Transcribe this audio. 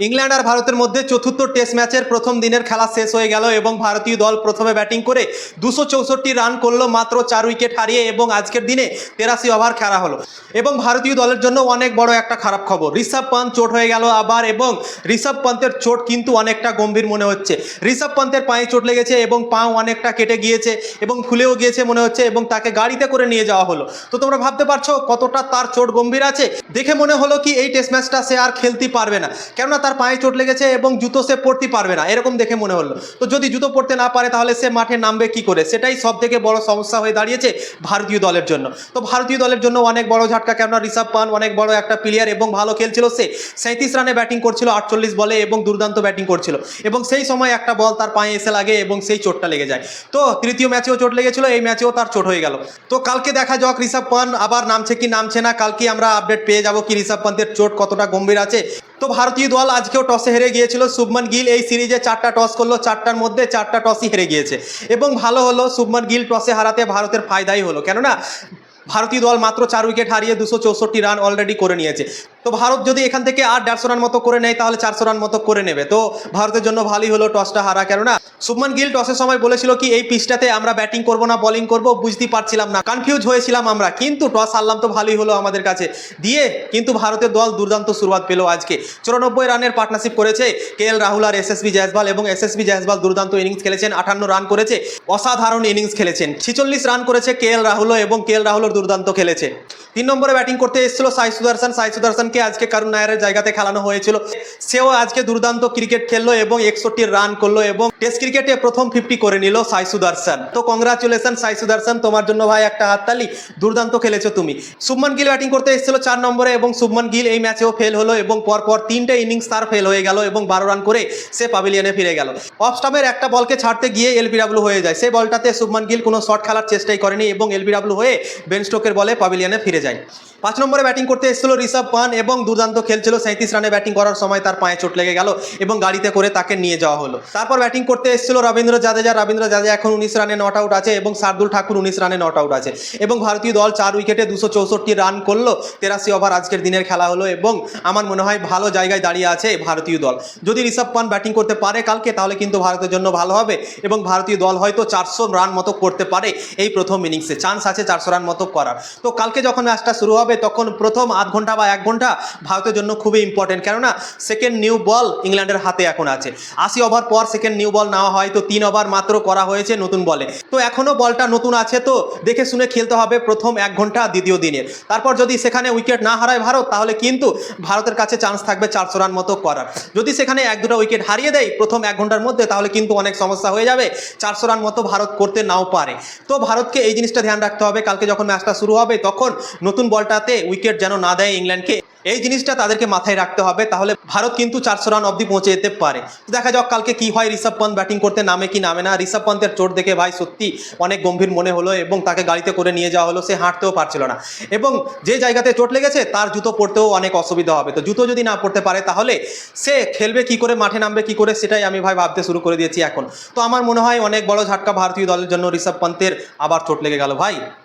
England আর ভারতের মধ্যে চতুর্থ টেস্ট ম্যাচের প্রথম দিনের খেলা শেষ হয়ে গেল এবং ভারতীয় দল প্রথমে ব্যাটিং করে দুশো চৌষট্টি রান করল মাত্র চার উইকেট হারিয়ে এবং আজকের দিনে তেরাশি ওভার খেলা হলো। এবং ভারতীয় দলের জন্য অনেক বড় একটা খারাপ খবর। ঋষভ পান্ত চোট হয়ে গেল আবার এবং ঋষভ পন্থের চোট কিন্তু অনেকটা গম্ভীর মনে হচ্ছে। ঋষভ পন্থের পায়ে চোট লেগেছে এবং পাও অনেকটা কেটে গিয়েছে এবং ফুলেও গিয়েছে মনে হচ্ছে এবং তাকে গাড়িতে করে নিয়ে যাওয়া হলো। তো তোমরা ভাবতে পারছ কতটা তার চোট গম্ভীর আছে? দেখে মনে হলো কি এই টেস্ট ম্যাচটা সে আর খেলতে পারবে না। কেননা তার পায়ে চোট লেগেছে এবং জুতো সে পরতে পারবে না, এরকম দেখে মনে হলো। তো যদি জুতো পরতে না পারে, তাহলে সে মাঠে নামবে কি করে? সেটাই সব থেকে বড় সমস্যা হয়ে দাঁড়িয়েছে ভারতীয় দলের জন্য। তো ভারতীয় দলের জন্য অনেক বড় ঝাটকা কেননা ঋষভ পান অনেক বড় একটা প্লেয়ার এবং ভালো খেলছিল সে। সাঁত্রিশ রানে ব্যাটিং করছিল আটচল্লিশ বলে এবং দুর্দান্ত ব্যাটিং করছিল। এবং সেই সময় একটা বল তার পায়ে এসে লাগে এবং সেই চোটটা লেগে যায়। তো তৃতীয় ম্যাচেও চোট লেগেছিল, এই ম্যাচেও তার চোট হয়ে গেল। তো কালকে দেখা যাক ঋষভ পান আবার নামছে কি নামছে না, কালকে আমরা আপডেট পেয়ে যাব কি ঋষভ পান্তের চোট কতটা গম্ভীর আছে। তো ভারতীয় দল আজকেও টসে হেরে গিয়েছিল। শুভমান গিল এই সিরিজে চারটা টস করল, চারটার মধ্যে চারটা টসই হেরে গিয়েছে। এবং ভালো হলো, শুভমান গিল টসে হারাতে ভারতের ফায়দাই হলো। কেননা, ভারতীয় দল মাত্র চার উইকেট হারিয়ে দুশো চৌষট্টি রান অলরেডি করে নিয়েছে। তো ভারত যদি এখান থেকে আর দেড়শো রান মতো করে নেয়, তাহলে চারশো রান মতো করে নেবে। তো ভারতের জন্য ভালোই হলো টসটা হারা। কেননা, শুভমান গিল টসের সময় বলেছিল কি, এই পিচটাতে আমরা ব্যাটিং করব না বোলিং করব বুঝতে পারছিলাম না। কনফিউজ হয়েছিলাম আমরা, কিন্তু টস হারলাম তো ভালোই হলো আমাদের কাছে। দিয়ে কিন্তু ভারতের দল দুর্দান্ত শুরুয়াত পেল আজকে। চুরানব্বই রানের পার্টনারশিপ করেছে কে এল রাহুল আর এসএসবি জয়সবাল এবং এসএসবি জয়সবাল দুর্দান্ত ইনিংস খেলেছেন আঠান্ন রান করেছে, অসাধারণ ইনিংস খেলেছেন। ছিচল্লিশ রান করেছে কে এল রাহুল এবং কে এল রাহুলও দুর্দান্ত খেলেছে। তিন নম্বরে ব্যাটিং করতে এসেছিল সাই সুদর্শন। সাই সুদর্শনকে আজকে কারুন নায়ারের জায়গাতে খেলানো হয়েছিল। সেও আজকে দুর্দান্ত ক্রিকেট খেললো এবং একষট্টি রান করল এবং টেস্ট ক্রিকেটে প্রথম ফিফটি করে নিল সাই সুদর্শন। তো কংগ্রাচুলেশন সাই সুদর্শন, তোমার জন্য ভাই একটা হাততালি, দুর্দান্ত খেলেছো তুমি। শুভমান গিল ব্যাটিং করতে এসেছিল চার নম্বরে এবং শুভমান গিল এই ম্যাচেও ফেল হলো এবং পরপর তিনটে ইনিংস তার ফেল হয়ে গেল এবং বারো রান করে সে পাভিলিয়নে ফিরে গেল। অফ স্টাম্পের একটা বলকে ছাড়তে গিয়ে এলবিডাব্লিউ হয়ে যায়। সেই বলটাতে শুভমান গিল কোনো শট খেলার চেষ্টাই করেনি এবং এলবিডাব্লিউ হয়ে বেন স্টোকের বলে পাভিলিয়নে ফিরে যায়। পাঁচ নম্বরে ব্যাটিং করতে এসেছিল ঋষভ পান এবং দুর্দান্ত খেলছিল সাঁত্রিশ রানে ব্যাটিং করার সময়। তার পায়ে চোট লেগে গেল এবং গাড়িতে করে তাকে নিয়ে যাওয়া হলো। তারপর ব্যাটিং করতে এসেছিল রবীন্দ্র জাদেজা। রবীন্দ্র জাদেজা এখন উনিশ রানে নট আউট আছে এবং শার্দুল ঠাকুর উনিশ রানে নট আউট আছে। এবং ভারতীয় দল চার উইকেটে দুশো চৌষট্টি রান করল। তেরাশি ওভার আজকের দিনের খেলা হলো এবং আমার মনে হয় ভালো জায়গায় দাঁড়িয়ে আছে ভারতীয় দল। যদি ঋষভ পান ব্যাটিং করতে পারে কালকে, তাহলে কিন্তু ভারতের জন্য ভালো হবে এবং ভারতীয় দল হয়তো চারশো রান মতো করতে পারে এই প্রথম ইনিংসে চান্স আছে চারশো রান মতো করার। তো কালকে যখন ম্যাচটা শুরু হবে, তখন প্রথম আধ ঘণ্টা বা এক ঘণ্টা ভারতের জন্য খুবই ইম্পর্টেন্ট কেননা সেকেন্ড নিউ বল ইংল্যান্ডের হাতে এখন আছে। আশি ওভার পর সেকেন্ড নিউ বল নেওয়া হয়, তো তিন ওভার মাত্র করা হয়েছে নতুন বলে তো এখনও বলটা নতুন আছে তো, দেখে শুনে খেলতে হবে প্রথম এক ঘণ্টা দ্বিতীয় দিনের তারপর যদি সেখানে উইকেট না হারায় ভারত, তাহলে কিন্তু ভারতের কাছে চান্স থাকবে চারশো রান মতো করার। যদি সেখানে এক দুটো উইকেট হারিয়ে দেয় প্রথম এক ঘণ্টার মধ্যে, তাহলে কিন্তু অনেক সমস্যা হয়ে যাবে, চারশো রান মতো ভারত করতে নাও পারে। তো ভারতকে এই জিনিসটা ধ্যান রাখতে হবে, কালকে যখন ম্যাচটা শুরু হবে, তখন নতুন বলটাতে উইকেট যেন না দেয় ইংল্যান্ডকে। এই জিনিসটা তাদেরকে মাথায় রাখতে হবে, তাহলে ভারত কিন্তু চারশো রান অবধি পৌঁছে যেতে পারে। দেখা যাক কালকে কি হয় ঋষভ পন্থ ব্যাটিং করতে, নামে কি নামে না। ঋষভ পন্থের চোট দেখে ভাই সত্যি অনেক গম্ভীর মনে হলো এবং তাকে গাড়িতে করে নিয়ে যাওয়া হলো, সে হাঁটতেও পারছিল না। এবং যে জায়গাতে চোট লেগেছে, তার জুতো পরতেও অনেক অসুবিধা হবে। তো জুতো যদি না পড়তে পারে, তাহলে সে খেলবে কি করে, মাঠে নামবে কি করে, সেটাই আমি ভাই ভাবতে শুরু করে দিয়েছি এখন। তো আমার মনে হয় অনেক বড় ঝাটকা ভারতীয় দলের জন্য ঋষভ পন্থের আবার চোট লেগে গেল ভাই।